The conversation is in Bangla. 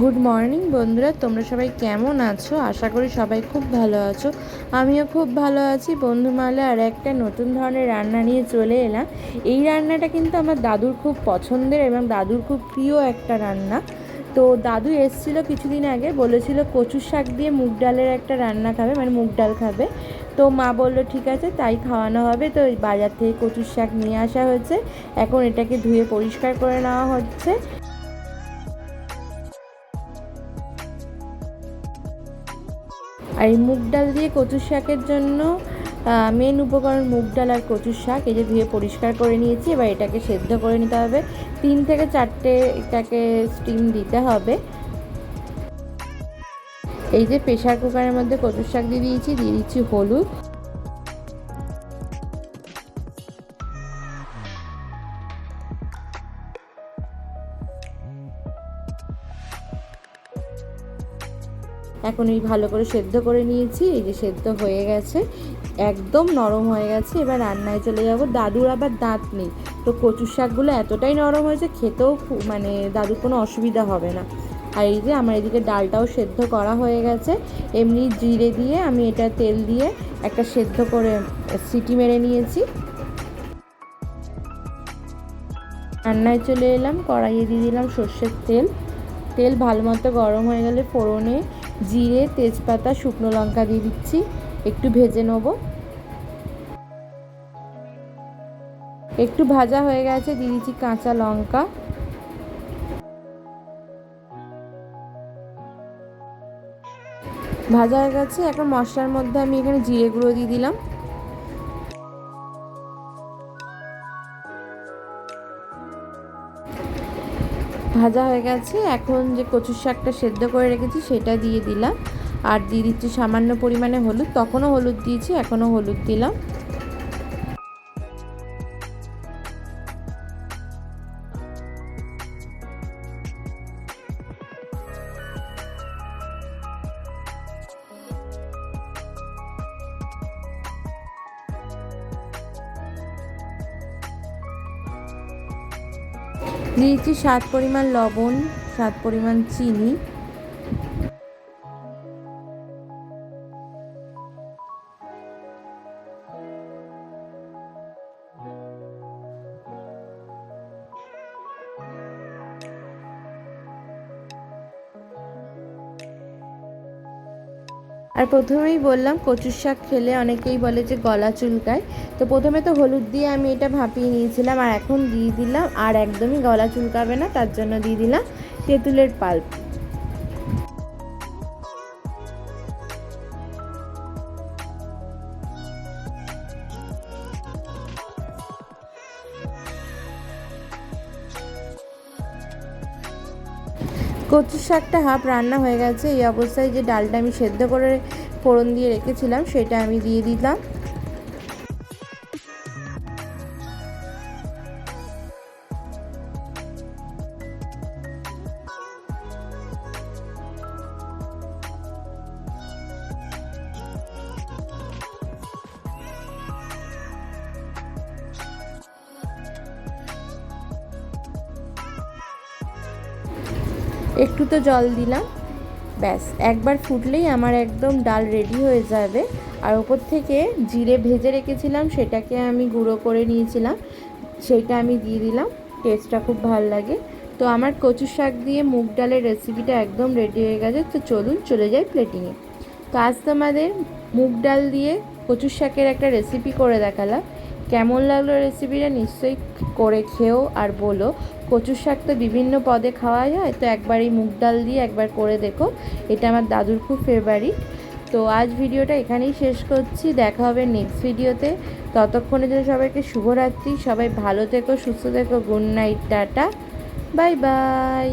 গুড মর্নিং বন্ধুরা। তোমরা সবাই কেমন আছো? আশা করি সবাই খুব ভালো আছো। আমিও খুব ভালো আছি। বন্ধু মালে আর একটা নতুন ধরনের রান্না নিয়ে চলে এলাম। এই রান্নাটা কিন্তু আমার দাদুর খুব পছন্দের এবং দাদুর খুব প্রিয় একটা রান্না। তো দাদু এসছিল কিছুদিন আগে, বলেছিল কচুর শাক দিয়ে মুগ ডালের একটা রান্না খাবে মানে মুগ ডাল খাবে। তো মা বলল, ঠিক আছে, তাই খাওয়ানো হবে। তো বাজার থেকে কচুর শাক নিয়ে আসা হয়েছে। এখন এটাকে ধুয়ে পরিষ্কার করে নেওয়া হচ্ছে। আর এই মুগ ডাল দিয়ে কচু শাকের জন্য মেন উপকরণ মুগ ডাল আর কচু শাক। এই যে ধুয়ে পরিষ্কার করে নিয়েছি, এবার এটাকে সেদ্ধ করে নিতে হবে। তিন থেকে চারটে এটাকে স্টিম দিতে হবে। এই যে প্রেশার কুকারের মধ্যে কচুর শাক দিয়ে দিয়েছি, দিয়ে দিচ্ছি হলুদ। এখন এই ভালো করে সেদ্ধ করে নিয়েছি, এই যে সেদ্ধ হয়ে গেছে, একদম নরম হয়ে গেছে। এবার রান্নায় চলে যাব। দাদুর আবার দাঁত নেই, তো কচুর শাকগুলো এতটাই নরম হয়েছে, খেতেও মানে দাদুর কোনো অসুবিধা হবে না। আর এই যে আমার এদিকে ডালটাও সেদ্ধ করা হয়ে গেছে। এমনি জিরে দিয়ে আমি এটা তেল দিয়ে একটা সেদ্ধ করে সিটি মেরে নিয়েছি। রান্নায় চলে এলাম, কড়াইয়ে দিয়ে দিলাম সর্ষের তেল। তেল ভালো মতো গরম হয়ে গেলে ফোড়নে জিরে, তেজপাতা, শুকনো লঙ্কা দিয়ে দিচ্ছি। একটু ভেজে নেব। একটু ভাজা হয়ে গেছে, দিয়ে দিচ্ছি কাঁচা লঙ্কা। ভাজা হয়ে গেছে, এখন মশলার মধ্যে আমি এখানে জিরে গুঁড়ো দিয়ে দিলাম। ভাজা হয়ে গেছে। এখন যে কচুর শাকটা সেদ্ধ করে রেখেছি, সেটা দিয়ে দিলাম। আর দিয়ে দিচ্ছি সামান্য পরিমাণে হলুদ। তখনও হলুদ দিয়েছি, এখনও হলুদ দিলাম। দিয়েছি স্বাদ পরিমাণ লবণ স্বাদ পরিমাণ চিনি আর প্রথমেই বললাম, কচুর শাক খেলে অনেকেই বলে যে গলা চুলকায়। তো প্রথমে তো হলুদ দিয়ে আমি এটা ভাপিয়ে নিয়েছিলাম আর এখন দিয়ে দিলাম আর একদমই গলা চুলকাবে না, তার জন্য দিয়ে দিলাম তেঁতুলের পাল্প। কচুর শাকটা হাফ রান্না হয়ে গেছে, এই অবস্থায় যে ডালটা আমি সেদ্ধ করে ফোড়ন দিয়ে রেখেছিলাম, সেটা আমি দিয়ে দিলাম। একটু তো জল দিলাম। ব্যাস, একবার ফুটলেই আমার একদম ডাল রেডি হয়ে যাবে। আর ওপর থেকে জিরে ভেজে রেখেছিলাম, সেটাকে আমি গুঁড়ো করে নিয়েছিলাম। সেইটা আমি দিয়ে দিলাম টেস্টটা খুব ভালো লাগে। তো আমার কচু শাক দিয়ে মুগ ডালের রেসিপিটা একদম রেডি হয়ে গেছে। তো চলুন চলে যাই প্লেটিংয়ে তো আজ তোমাদের মুগ ডাল দিয়ে কচুর শাকের একটা রেসিপি করে দেখালাম। কেমন লাগল রেসিপিটা নিশ্চয়ই করে খেও আর বলো। কচুর শাক তো বিভিন্ন পদে খাওয়া যায়, তো একবার এই মুগ ডাল দিয়ে একবার করে দেখো। এটা আমার দাদুর খুব ফেভারিট তো আজ ভিডিওটা এখানেই শেষ করছি, দেখা হবে নেক্সট ভিডিওতে। ততক্ষণের জন্য সবাইকে শুভরাত্রি, সবাই ভালো থেকো, সুস্থ থেকো good night tata bye bye